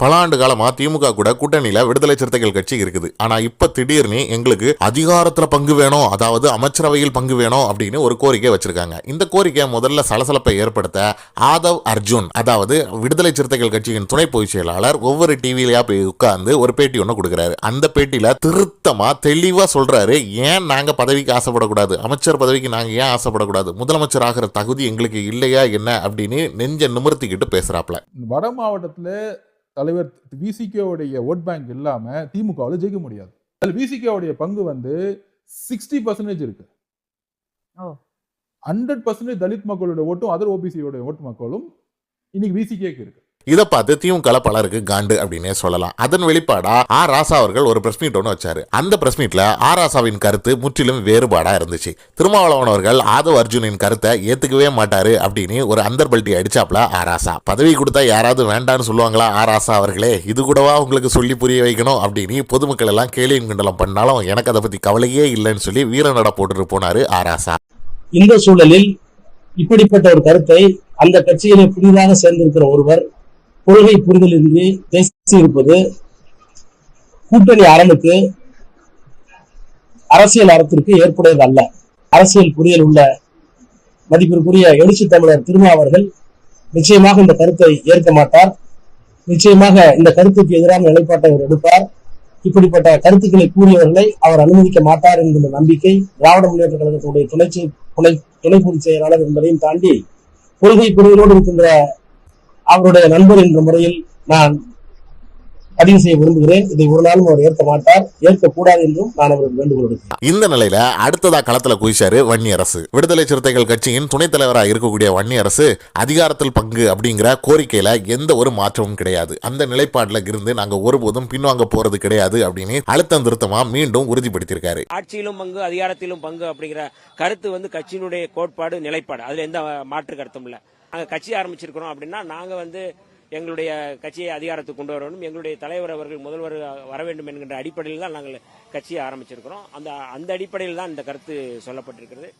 பல ஆண்டு காலமா திமுக கூட கூட்டணியில விடுதலை சிறுத்தைகள் கட்சி இருக்குது. ஆனா இப்ப திடீர்னு எங்களுக்கு அதிகாரத்துல பங்கு வேணும் அதாவது அமைச்சரவையில் பங்கு வேணும் அப்படின்னு ஒரு கோரிக்கை வச்சிருக்காங்க. இந்த கோரிக்கை முதல்ல சலசலப்பை ஏற்படுத்த ஆதவ் அர்ஜுன் அதாவது விடுதலை சிறுத்தைகள் கட்சியின் துணை பொதுச் செயலாளர் ஒவ்வொரு டிவிலையா போய் உட்கார்ந்து ஒரு பேட்டி ஒன்று கொடுக்குறாரு. அந்த பேட்டியில திருத்தமா தெளிவா சொல்றாரு ஏன் நாங்க பதவிக்கு ஆசைப்படக்கூடாது? அமைச்சர் பதவிக்கு நாங்க ஏன் ஆசைப்படக்கூடாது? முதலமைச்சர் ஆகிற தகுதி எங்களுக்கு இல்லையா? என்ன? அப்படின்னு நெஞ்ச நிமிர்த்திக்கிட்டு பேசுறாப்ல வட மாவட்டத்தில் தலைவர் விசிகேவுடைய ஓட் பேங்க் இல்லாம திமுகவில் ஜெயிக்க முடியாது. அதில் விசிகேவுடைய பங்கு வந்து சிக்ஸ்டி பர்சன்டேஜ் இருக்கு. ஹண்ட்ரட் பர்சன்டேஜ் தலித் மக்களோட ஓட்டும் அதர் ஓபிசியோட ஓட்டு மக்களும் இன்னைக்கு விசிகேக்கு இருக்கு. இதை பார்த்து திமுக பலருக்கு காண்டு அப்படின்னே சொல்லலாம். அதன் வெளிப்பாடா ஆர் ராசா அவர்கள் ஒரு பிரஸ் மீட் ஒன்று வச்சாரு. அந்த பிரஸ் மீட்ல ஆர் ராசாவின் கருத்து முற்றிலும் வேறுபாடா இருந்துச்சு. திருமாவளவன் அவர்கள் ஆதவ் அர்ஜுனின் கருத்தை ஏத்துக்கவே மாட்டாரு அப்படின்னு ஒரு அந்தர்பல்ட்டி அடிச்சாப்ல ஆர் ராசா. பதவி கொடுத்தா யாராவது வேண்டான்னு சொல்லுவாங்களா ஆர் ராசா அவர்களே? இது கூடவா உங்களுக்கு சொல்லி புரிய வைக்கணும் அப்படின்னு பொதுமக்கள் எல்லாம் கேலியும் கிண்டலம் பண்ணாலும் எனக்கு அதை பத்தி கவலையே இல்லைன்னு சொல்லி வீரநட போட்டுட்டு போனாரு ஆர் ராசா. இந்த சூழலில் இப்படிப்பட்ட ஒரு கருத்தை அந்த கட்சியிலே புதிதாக சேர்ந்திருக்கிற ஒருவர் கொள்கை புரிதலின்றி பேசியிருப்பது கூட்டணி அரணுக்கு அரசியல் அறத்திற்கு ஏற்புடையது அல்ல அரசியல் புரியல் உள்ள மதிப்பிற்குரிய எழுச்சி தமிழர் திருமாவர்கள் நிச்சயமாக இந்த கருத்தை ஏற்க மாட்டார். நிச்சயமாக இந்த கருத்துக்கு எதிரான நிலைப்பாட்டை அவர் எடுப்பார். இப்படிப்பட்ட கருத்துக்களை கூறியவர்களை அவர் அனுமதிக்க மாட்டார் என்கின்ற நம்பிக்கை திராவிட முன்னேற்ற கழகத்துடைய துணை துணை துணை பொதுச் செயலாளர் என்பதையும் தாண்டி கொள்கை புரிதலோடு இருக்கின்ற அவருடைய நண்பர் என்ற முறையில் நான் பதிவு செய்ய விரும்புகிறேன். இதை ஒரு நாளும் அவர் ஏற்க மாட்டார். ஏற்கக்கூடாது என்றும் நான் அவருக்கு வேண்டுகோள் விடுக்கிறேன். இந்த நிலையில அடுத்ததா களத்துல குதிச்சாரு வன்னி அரசு விடுதலை சிறுத்தைகள் கட்சியின் துணைத் தலைவரா இருக்கக்கூடிய வன்னி அரசு அதிகாரத்தில் பங்கு அப்படிங்கிற கோரிக்கையில எந்த ஒரு மாற்றமும் கிடையாது. அந்த நிலைப்பாட்டுல இருந்து நாங்க ஒருபோதும் பின்வாங்க போறது கிடையாது அப்படின்னு அழுத்தம் திருத்தமா மீண்டும் உறுதிப்படுத்தியிருக்காரு. ஆட்சியிலும் பங்கு அதிகாரத்திலும் பங்கு அப்படிங்கிற கருத்து வந்து கட்சியினுடைய கோட்பாடு நிலைப்பாடு. அதுல எந்த மாற்று கருத்தும் இல்ல. கட்சி ஆரம்பிச்சிருக்கிறோம் அப்படின்னா நாங்க வந்து எங்களுடைய கட்சியை அதிகாரத்துக்கு கொண்டு வரணும் எங்களுடைய தலைவர் அவர்கள் முதல்வர் வர வேண்டும் என்கின்ற அடிப்படையில் தான் நாங்கள் கட்சியை ஆரம்பிச்சிருக்கிறோம். அந்த அந்த அடிப்படையில் தான் இந்த கருத்து சொல்லப்பட்டிருக்கிறது.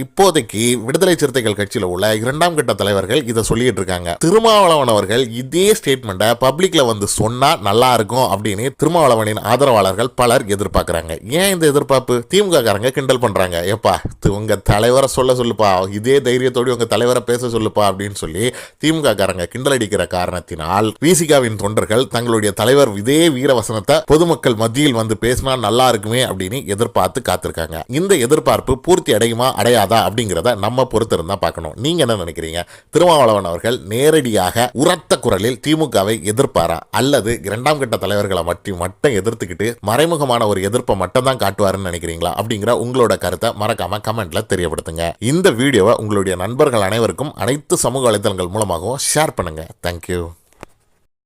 இப்போதைக்கு விடுதலை சிறுத்தைகள் கட்சியில உள்ள இரண்டாம் கட்ட தலைவர்கள் இதை சொல்லிட்டு இருக்காங்க. திருமாவளவன் அவர்கள் இதே ஸ்டேட்மெண்ட்டை பப்ளிக்ல வந்து சொன்னா நல்லா இருக்கும் அப்படின்னு திருமாவளவனின் ஆதரவாளர்கள் பலர் எதிர்பார்க்கறாங்க. ஏன் இந்த எதிர்பார்ப்பு? திமுக காரங்க கிண்டல் பண்றாங்க. எப்பா உங்க தலைவரை சொல்ல சொல்லுப்பா. இதே தைரியத்தோடு உங்க தலைவரை பேச சொல்லுப்பா அப்படின்னு சொல்லி திமுக காரங்க கிண்டல் அடிக்கிற காரணத்தினால் விசிகாவின் தொண்டர்கள் தங்களுடைய தலைவர் இதே வீரவசனத்தை பொதுமக்கள் மத்தியில் வந்து பேசினா நல்லா இருக்குமே அப்படின்னு எதிர்பார்த்து காத்திருக்காங்க. இந்த எதிர்பார்ப்பு பூர்த்தி அடையுமா அடையாதா அப்படிங்கிறத நம்ம பொறுத்திருந்தா பார்க்கணும். நீங்க என்ன நினைக்கிறீங்க? திருமாவளவன் அவர்கள் நேரடியாக உரத்த குரலில் திமுகவை எதிர்ப்பாரா? அல்லது இரண்டாம் கட்ட தலைவர்களை மட்டும் மட்டும் எதிர்த்துக்கிட்டு மறைமுகமான ஒரு எதிர்ப்பை மட்டும் தான் காட்டுவாருன்னு நினைக்கிறீங்களா? அப்படிங்கிற உங்களோட கருத்தை மறக்காம கமெண்ட்ல தெரியப்படுத்துங்க. இந்த வீடியோவை உங்களுடைய நண்பர்கள் அனைவருக்கும் அனைத்து சமூக வலைதளங்கள் மூலமாகவும் ஷேர் பண்ணுங்க. தேங்க்யூ